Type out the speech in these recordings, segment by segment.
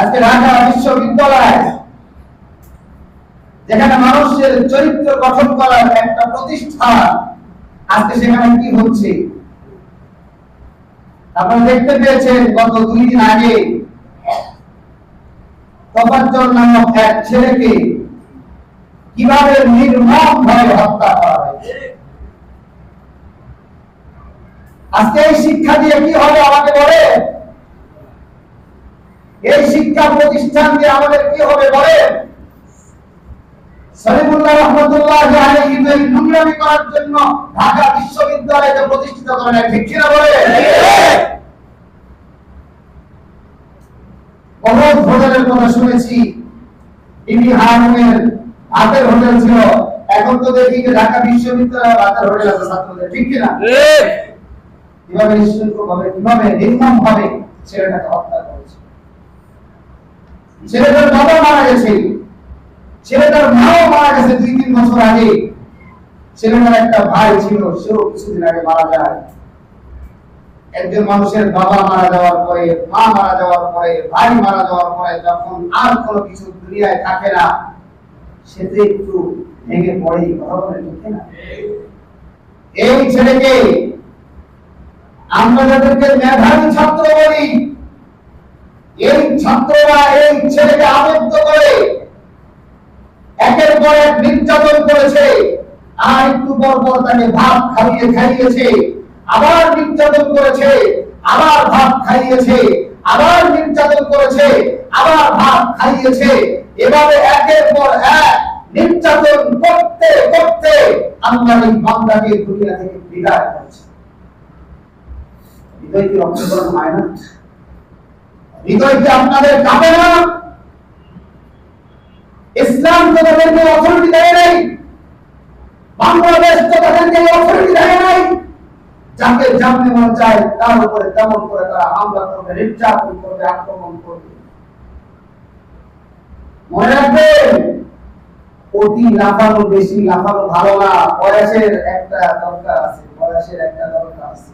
আজকে ঢাকা বিশ্ববিদ্যালয়, যেখানে মানুষের চরিত্র গঠন করার একটা প্রতিষ্ঠান আজকে সেখানে কি হচ্ছে? আপনারা দেখতে পেয়েছেন, গত দুই দিন আগে তফাজ্জল নামক এক ছেলেকে কীভাবে নির্মম ভাবে হত্যা করা হয়েছে। আজকে এই শিক্ষা দিয়ে কি হবে আমাকে বলে এই শিক্ষা প্রতিষ্ঠান দিয়ে আমাদের কি হবে বলে সলিমুল্লাহ রহমতুল্লাহ আলাইহি নোংরামি করার জন্য ঢাকা বিশ্ববিদ্যালয়কে প্রতিষ্ঠিত করেন ঠিক কিনা বলে হোটেলের কথা শুনেছি। ইবি হারুনের হাতের হোটেল ছিল। এখন তো দেখি যে ঢাকা বিশ্ববিদ্যালয় হাতের হোটেল আছে ছাত্রদের ঠিক কিনা? কীভাবে নিঃশুল্ক ভাবে কীভাবে নির্মম ভাবে ছেলেটাকে হত্যা করেছে ছেলেটার বাবা মারা গেছে। ছেলেটার মাও মারা গেছে দুই, তিন বছর আগে। ছেলেটার একটা ভাই ছিল, সেও কিছুদিন আগে মারা যায়। একজন মানুষের বাবা মারা যাওয়ার পরে, মা মারা যাওয়ার পরে, ভাই মারা যাওয়ার পরে যখন আর কোনো কিছু দুনিয়ায় থাকে না, সে তো একটু ভেঙে না। এই ছেলেকে আমরা যাদেরকে মেধাবী ছাত্র বলি, এই ছাত্ররা এই ছেলেকে আবদ্ধ করে একের পর এক নির্যাতন করেছে আর পর পর তাকে ভাত খাইয়ে খাইয়েছে, আবার নির্যাতন করেছে, আবার ভাত খাইয়েছে, আবার নির্যাতন করেছে, আবার ভাত খাইয়েছে। এভাবে একের পর এক নির্যাতন করতে করতে আল্লাহ এই বান্দাকে দুনিয়া থেকে বিদায় করেছে। হৃদয় কি রক্তকরণ হয় না? হৃদয় কি আপনাদের কাঁপে না? ইসলাম তো তাদেরকে অথরিটি দেয় নাই। বাংলাদেশ যাকে যেমন মন চায়, তার উপরে তেমন করে তারা হামলা করবে, নির্যাতন করবে, আক্রমণ করবে। মনে রাখবেন, অতি লাফানো বেশি লাফানো ভালো না, বয়সের একটা দরকার আছে, বয়সের একটা দরকার আছে।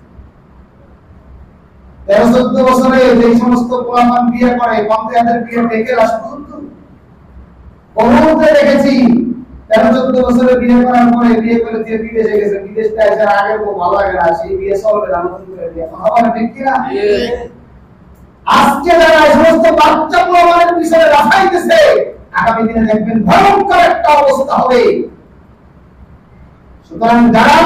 তেরো চোদ্দ বছরে যে সমস্ত বিয়ে করে কমপ্লিয়াদের বিয়ে কিন্তু বহুতে দেখেছি চোদ্দ বছরে বিয়ে করার পরে বিয়ে করে দিয়ে বিদেশে গেছে বিদেশটা এসে আগে খুব ভালো লাগে না সেই বিয়ে চলবে না নতুন করে বিয়ে কথা বলে ঠিক কিনা? আজকে যারা সমস্ত বাচ্চা পোলাপানের পিছনে রাখাইতেছে আগামী দিনে দেখবেন ভয়ঙ্কর একটা অবস্থা হবে। সুতরাং যারা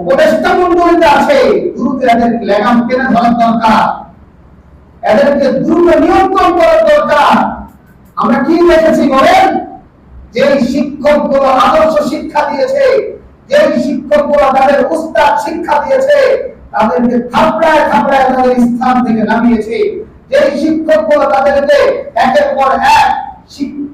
উপদেষ্টা মন্ডলীতে আছে দ্রুত এদের লেগাম টেনে ধরার দরকার। এদেরকে দ্রুত নিয়ন্ত্রণ করার দরকার। আমরা কি দেখেছি বলেন? যে শিক্ষকগুলো আদর্শ শিক্ষা দিয়েছে যে শিক্ষকগুলো তাদের উস্তাদ শিক্ষা দিয়েছে, তাদেরকে থাপড়ায় থাপড়ায় তাদের স্থান থেকে নামিয়েছে। যে শিক্ষকগুলো তাদেরকে একের পর এক শিক-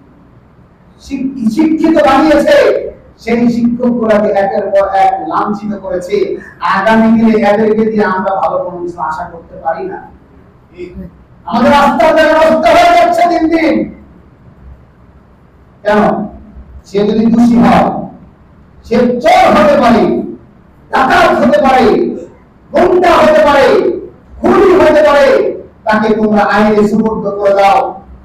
শিক- শিক্ষিত বানিয়েছে, সেই শিক্ষক গুলাকে একের পর এক লাঞ্ছিত করেছে। আগামী দিনে এদেরকে দিয়ে আমরা ভালো কোনো কিছু আশা করতে পারি না। আমাদের ব্যবস্থা হয়ে যাচ্ছে দিন দিন। কেন? সে যদি দোষী হয়, সে চোর হতে পারে, ডাকাত হতে পারে, গুন্ডা হতে পারে, খুনি হতে পারে, তাকে তোমরা আইনে সুপর্দ করে দাও।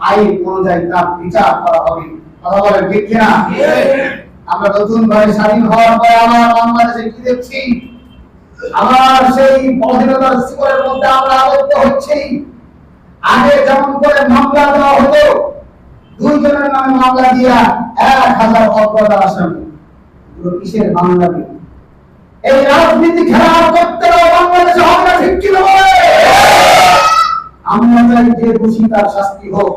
আইন অনুযায়ী তার বিচার করা হবে। কথা বলেন ঠিক কিনা? আমরা নতুন ভাবে স্বাধীন হওয়ার পরে আমার বাংলাদেশে কি দেখছি? আমার সেই বহিরতার শিকড়ের মধ্যে আমরা আবদ্ধ হচ্ছি। আগে যেমন করে মামলা দেওয়া হতো দুইজনের নামে মামলা দিয়া এক হাজার অপরাধ আসামি কিসের দিয়ে এই রাজনীতি খেলা করতে বাংলাদেশে না ঠিক আমরা চাই যে দোষী তার শাস্তি হোক।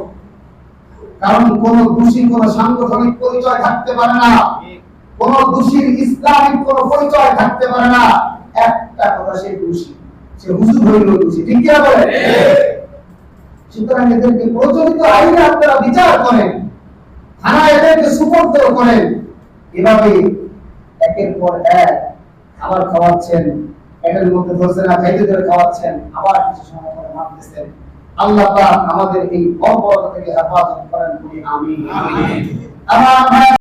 কারণ কোন দোষী, কোন সাংগঠনিক পরিচয় থাকতে পারে না। কোন দোষীর ইসলামিক কোন পরিচয় থাকতে পারে না। একটা কথা সে দোষী। সে হুজুর হইল দোষী। ঠিক কি বলে? সুতরাং এদেরকে প্রচলিত আইনে আপনারা বিচার করেন। থানা এদেরকে সুপর্দ করেন। এভাবে একের পর এক খাবার খাওয়াচ্ছেন একের মধ্যে ধরছে না খাইতে ধরে খাওয়াচ্ছেন আবার কিছু সময় পরে মারতেছেন। আল্লাহ পাক আমাদের এই অপরাধ থেকে হেফাজত করেন বলি আমি আমার